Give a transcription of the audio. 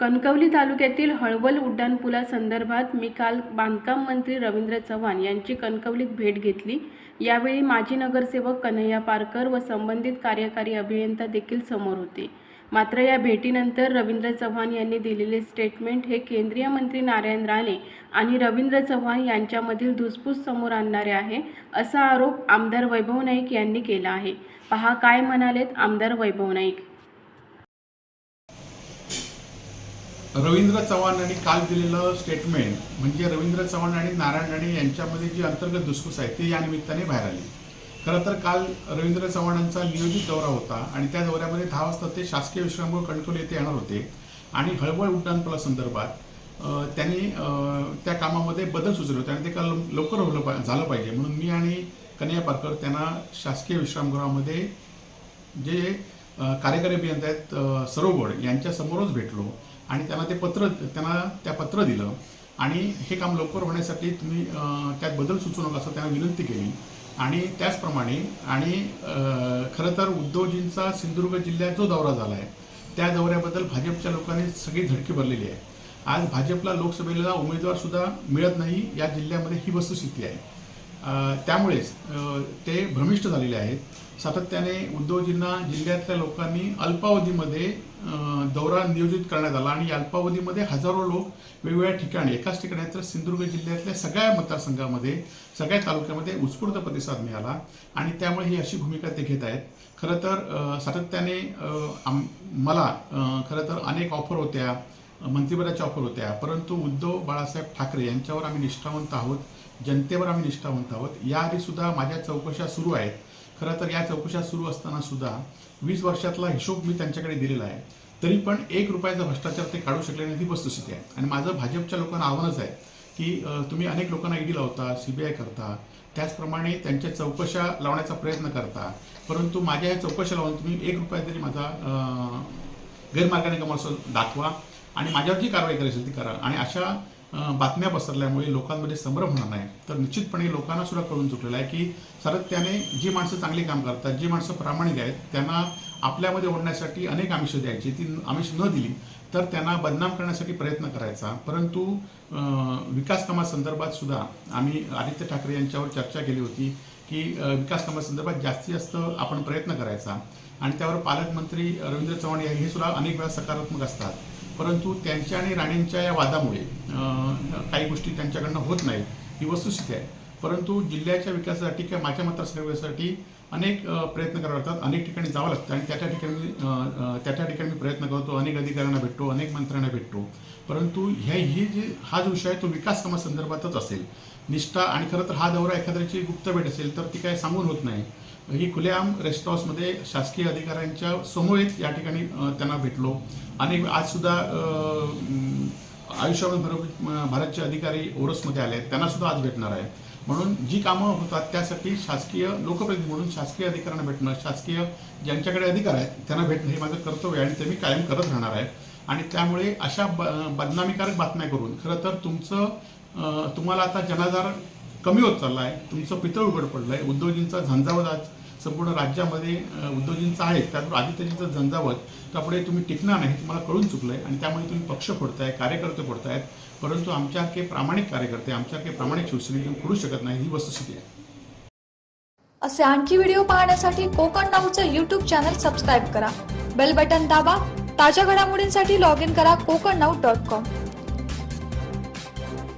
Kankavli तालुक्यातील हळवल उड्डाणपुलासंदर्भात मी काल बांधकाम मंत्री रवींद्र चव्हाण यांची कणकवलीत भेट घेतली. यावेळी माजी नगरसेवक कन्हैया पारकर व संबंधित कार्यकारी अभियंता देखील समोर होते. मात्र या भेटीनंतर रवींद्र चव्हाण यांनी दिलेले स्टेटमेंट हे केंद्रीय मंत्री नारायण राणे आणि रवींद्र चव्हाण यांच्यामधील धुसफूस समोर आणणारे आहे असा आरोप आमदार वैभव नाईक यांनी केला आहे. पहा काय म्हणालेत आमदार वैभव नाईक. रवींद्र चव्हाण यांनी काल दिलेलं स्टेटमेंट म्हणजे रवींद्र चव्हाण आणि नारायण राणे यांच्यामध्ये जी अंतर्गत धुसफूस आहे ती या निमित्ताने बाहेर आली. खरं तर काल रवींद्र चव्हाणांचा नियोजित दौरा होता आणि त्या दौऱ्यामध्ये दहा वाजता ते शासकीय विश्रामगृह कंट्रोल येथे येणार होते आणि हळवळ उड्डाणपुलासंदर्भात संदर्भात त्यांनी त्या कामामध्ये बदल सुचले होते आणि ते काल लवकर होलं पा- झालं पाहिजे. म्हणून मी आणि कन्या पारकर त्यांना शासकीय विश्रामगृहामध्ये जे कार्यकारी अभियंता आहेत सरोगड यांच्यासमोरच भेटलो आणि त्यांना ते पत्र त्यांना त्या पत्र दिलं. आणि हे काम लवकर होण्यासाठी तुम्ही त्यात बदल सुचवू नका असं त्यांना विनंती केली. आणि त्याचप्रमाणे आणि खरं तर उद्धवजींचा सिंधुदुर्ग जिल्ह्यात जो दौरा झाला आहे त्या दौऱ्याबद्दल भाजपच्या लोकांनी सगळी धडकी भरलेली आहे. आज भाजपला लोकसभेला उमेदवार सुद्धा मिळत नाही या जिल्ह्यामध्ये ही वस्तुस्थिती आहे. त्यामुळेच ते भ्रमिष्ट झालेले आहेत. सातत्याने उद्योगजींना जिल्ह्यातल्या लोकांनी अल्पावधीमध्ये दौरा नियोजित करण्यात आला आणि अल्पावधीमध्ये हजारो लोक वेगवेगळ्या ठिकाणी एकाच ठिकाणी तर सिंधुदुर्ग जिल्ह्यातल्या सगळ्या मतदारसंघामध्ये सगळ्या तालुक्यामध्ये उत्स्फूर्त प्रतिसाद मिळाला आणि त्यामुळे ही अशी भूमिका ते घेत आहेत. खरं तर सातत्याने आम- मला खरं तर अनेक ऑफर होत्या मंत्रिपदाच्या ऑफर होत्या परंतु उद्धव बाळासाहेब ठाकरे यांच्यावर आम्ही निष्ठावंत आहोत जनतेवर आम्ही निष्ठावंत आहोत. याआधीसुद्धा माझ्या चौकशा सुरू आहेत. खरं तर या चौकशा सुरू असताना सुद्धा वीस वर्षातला हिशोब मी त्यांच्याकडे दिलेला आहे. तरी पण एक रुपयाचा भ्रष्टाचार ते काढू शकले नाही ती वस्तुस्थिती आहे. आणि माझं भाजपच्या लोकांना आव्हानच आहे की तुम्ही अनेक लोकांना ईडी लावता सीबीआय करता त्याचप्रमाणे त्यांच्या चौकशा लावण्याचा प्रयत्न करता. परंतु माझ्या या चौकशा लावून तुम्ही एक रुपया तरी माझा गैरमार्गाने कमाल दाखवा आणि माझ्यावर जी कारवाई करायची असेल ती करा. आणि अशा बातम्या पसरल्यामुळे लोकांमध्ये संभ्रम होणार नाही. तर निश्चितपणे लोकांना सुद्धा कळून चुकलेलं आहे की सातत्याने जी माणसं चांगली काम करतात जी माणसं प्रामाणिक आहेत त्यांना आपल्यामध्ये ओढण्यासाठी अनेक आमिष द्यायची ती आमिष न दिली तर त्यांना बदनाम करण्यासाठी प्रयत्न करायचा. परंतु विकास कामासंदर्भात सुद्धा आम्ही आदित्य ठाकरे यांच्यावर चर्चा केली होती की विकास कामासंदर्भात जास्तीत जास्त आपण प्रयत्न करायचा. आणि त्यावर पालकमंत्री रवींद्र चव्हाण हे सुद्धा अनेक वेळा सकारात्मक असतात. परंतु त्यांच्या आणि राणेंच्या या वादामुळे काही गोष्टी त्यांच्याकडनं होत नाहीत. ही वस्तुस्थिती आहे. परंतु जिल्ह्याच्या विकासासाठी किंवा माझ्या मतदारसंघासाठी अनेक प्रयत्न करावे लागतात अनेक ठिकाणी जावं लागतं आणि त्या त्या ठिकाणी त्या त्या ठिकाणी मी प्रयत्न करतो. अनेक अधिकाऱ्यांना भेटतो अनेक मंत्र्यांना भेटतो. परंतु ह्या ही जी हा जो विषय आहे तो विकास कामासंदर्भातच असेल. निष्ठा आणि खरं तर हा दौरा एखाद्याची गुप्त भेट असेल तर ती काय सांगून होत नाही. ही खुलेआम रेस्ट हाऊसमध्ये शासकीय अधिकाऱ्यांच्या समोरीत या ठिकाणी त्यांना भेटलो. आणि आजसुद्धा आयुष्यमान बरोबर भारतचे अधिकारी ओरसमध्ये आले आहेत त्यांनासुद्धा आज भेटणार आहे. म्हणून जी कामं होतात त्यासाठी शासकीय लोकप्रतिनिधी म्हणून शासकीय अधिकाऱ्यांना भेटणं शासकीय ज्यांच्याकडे अधिकार आहेत त्यांना भेटणं हे माझं कर्तव्य आहे आणि ते मी कायम करत राहणार आहे. आणि त्यामुळे अशा ब बदनामीकारक बातम्या करून खरं तर तुमचं तुम्हाला आता जनाधार कमी होत चालला आहे तुमचं पितळ उघड पडलं आहे उद्योजींचा झंझावत आज संपूर्ण राज्यामध्ये अ, उद्धवजींचा आहे त्यातून आदित्यजींचं झंझावत त्यापुढे तुम्ही टिकणार नाही तुम्हाला कळून चुकलं आहे आणि त्यामुळे तुम्ही पक्ष फोडताय कार्यकर्ते फोडतायत परंतु आमच्यासारखे प्रामाणिक कार्यकर्ते आमच्यासारखे प्रामाणिक शिवसैनिक तुम्ही फोडू शकत नाही ही वस्तुस्थिती आहे. असे आणखी व्हिडिओ पाहण्यासाठी कोकण नाऊचं यूट्यूब चॅनल सबस्क्राईब करा. बेल बटन दाबा ताज्या घडामोडींसाठी लॉग इन करा कोकण नाऊ डॉट कॉम